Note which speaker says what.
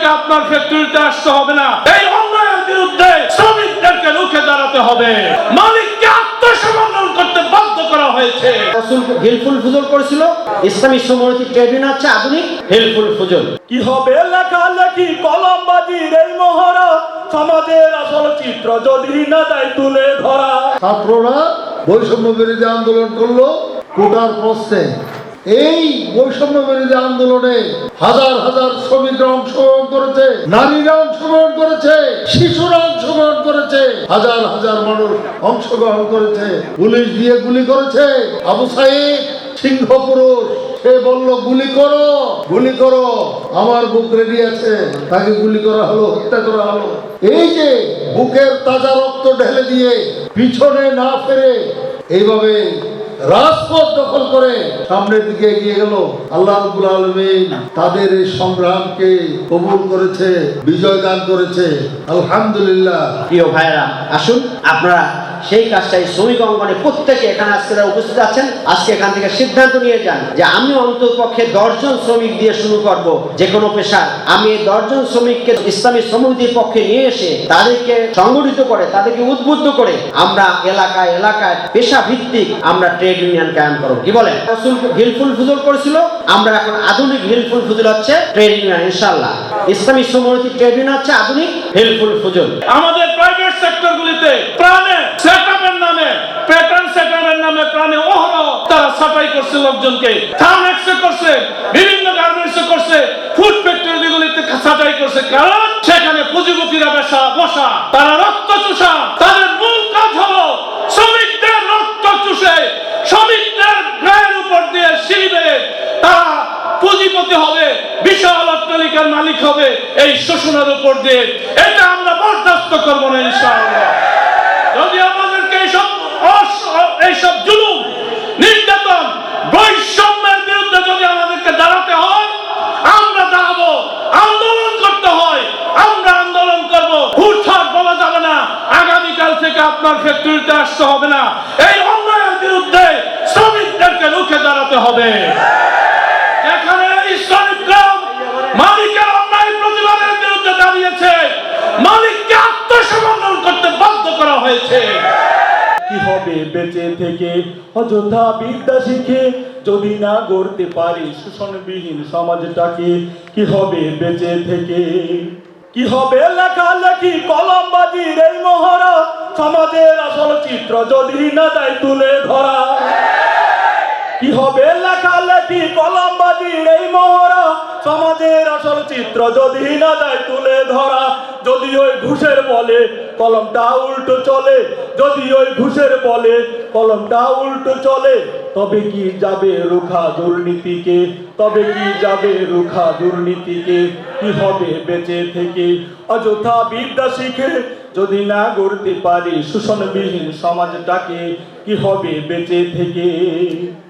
Speaker 1: থেকে আপনার ফ্যাক্টরিতে আসতে হবে না। এই অন্যায়ের বিরুদ্ধে শ্রমিকদেরকে রুখে দাঁড়াতে হবে। মালিককে আত্মসমর্পণ করতে বাধ্য করা হয়েছে।
Speaker 2: রসুল হিলফুল ফুজল করেছিল। ইসলামী সমরতি ট্রেবিউনাল হচ্ছে আধুনিক হিলফুল ফুজল।
Speaker 3: কি হবে লেখালেখি কলমবাজির এই মহড়া? সমাজের আসল চিত্র যদি না দেয় তুলে ধরা।
Speaker 4: ছাত্ররা বৈষম্য বিরোধী আন্দোলন করল কোটার প্রশ্নে এই বৈষম্য বিরোধী আন্দোলনে হাজার হাজার শ্রমিকরা অংশগ্রহণ করেছে, নারীরা অংশগ্রহণ করেছে, শিশুরা অংশগ্রহণ করেছে, হাজার হাজার মানুষ অংশগ্রহণ করেছে, পুলিশ দিয়ে গুলি করেছে। আবু সাইদ, সিংহ পুরুষ, সে বলল, গুলি করো গুলি করো, আমার বুক রেডি আছে। তাকে গুলি করা হলো, হত্যা করা হলো। এই যে বুকের তাজা রক্ত ঢেলে দিয়ে পিছনে না ফেরে, এইভাবে রাজপথ দখল করে। সামনের দিকে এগিয়ে গেল আল্লাহ রবুল আলমিন। তাদের এই সংগ্রামকে কবুল করেছে বিজয় দান করেছে। আলহামদুলিল্লাহ।
Speaker 2: প্রিয় ভাইরা আসুন আপনারা সেই কাজটাই শ্রমিক অঙ্গনে প্রত্যেকে এখানে আজকে উপস্থিত আছেন, আজকে এখান থেকে সিদ্ধান্ত নিয়ে যান যে আমি অন্তত পক্ষে দশজন শ্রমিক দিয়ে শুরু করব যে কোনো পেশার। আমি এই দশজন শ্রমিককে ইসলামী সমিতির পক্ষে নিয়ে এসে তাদেরকে সংগঠিত করে, তাদেরকে উদ্বুদ্ধ করে আমরা এলাকায় এলাকায় পেশা ভিত্তিক আমরা ট্রেড ইউনিয়ন কায়েম করব। কি বলেন? হিলফুল ফুজল করেছিল, আমরা এখন আধুনিক হিলফুল ফুজল হচ্ছে ট্রেড ইউনিয়ন ইনশাল্লাহ ইসলামী সমিতি ট্রেড ইউনিয়ন হচ্ছে আধুনিক হিলফুল ফুজল।
Speaker 1: আমাদের প্রাইভেট সেক্টরগুলিতে লোকজনকে থার্মেক্সে করছে, বিভিন্ন গার্মেন্টসে করছে ফুড ফ্যাক্টরিগুলিতে সাফাই করছে, কারণ সেখানে পুঁজিপতিরা বেসা, বসা, তারা রক্ত চুষা, তাদের মূল কাজ হলো শ্রমিকদের রক্ত চুষে, শ্রমিকদের গায়ের উপর দিয়ে সিঁড়ি তারা পুঁজিপতি হবে, বিশাল অট্টালিকার মালিক হবে, এই শোষণের উপর দিয়ে। এটা আমরা বরদাস্ত করব না, ইনশাআল্লাহ। যদি আমাদেরকে এইসব অস- এইসব জুলুম নির্যাতন বৈষম্যের বিরুদ্ধে যদি আমাদেরকে দাঁড়াতে হয় আমরা দাঁড়াবো আন্দোলন করতে হয় আমরা আন্দোলন করব হুটহাট বলা যাবে না আগামীকাল থেকে আপনার ফ্যাক্টরিতে আসতে হবে না। এই অন্যায়ের বিরুদ্ধে শ্রমিকদেরকে রুখে দাঁড়াতে হবে। শ্রমিকরা মালিকের অন্যায় প্রতিবাদের বিরুদ্ধে দাঁড়িয়েছে। মালিককে আত্মসমর্পণ করতে বাধ্য করা হয়েছে।
Speaker 3: কি হবে বেঁচে থেকে অযথা বিদ্যা শিখে যদি না গড়তে পারি শোষণবিহীন সমাজটাকে, কি হবে বেঁচে থেকে? কি হবে লেখালেখি, কলমবাজির এই মহড়া সমাজের আসল চিত্র যদি না দেয় তুলে ধরা। কি হবে লেখালেখি কলমবাজির এই মহড়া? সমাজের আসল চিত্র যদি না দেয় তুলে ধরা, যদি ওই ঘুষের বলে কলমটা উল্টো চলে, যদি ওই ঘুষের বলে কলমটা উল্টো চলে, তবে কি যাবে রুখা দুর্নীতিকে? তবে কি যাবে রুখা দুর্নীতিকে? কি হবে বেঁচে থেকে? অযথা বিদ্যা শিখে যদি না গড়তে পারি শোষণবিহীন সমাজটাকে কি হবে বেঁচে থেকে?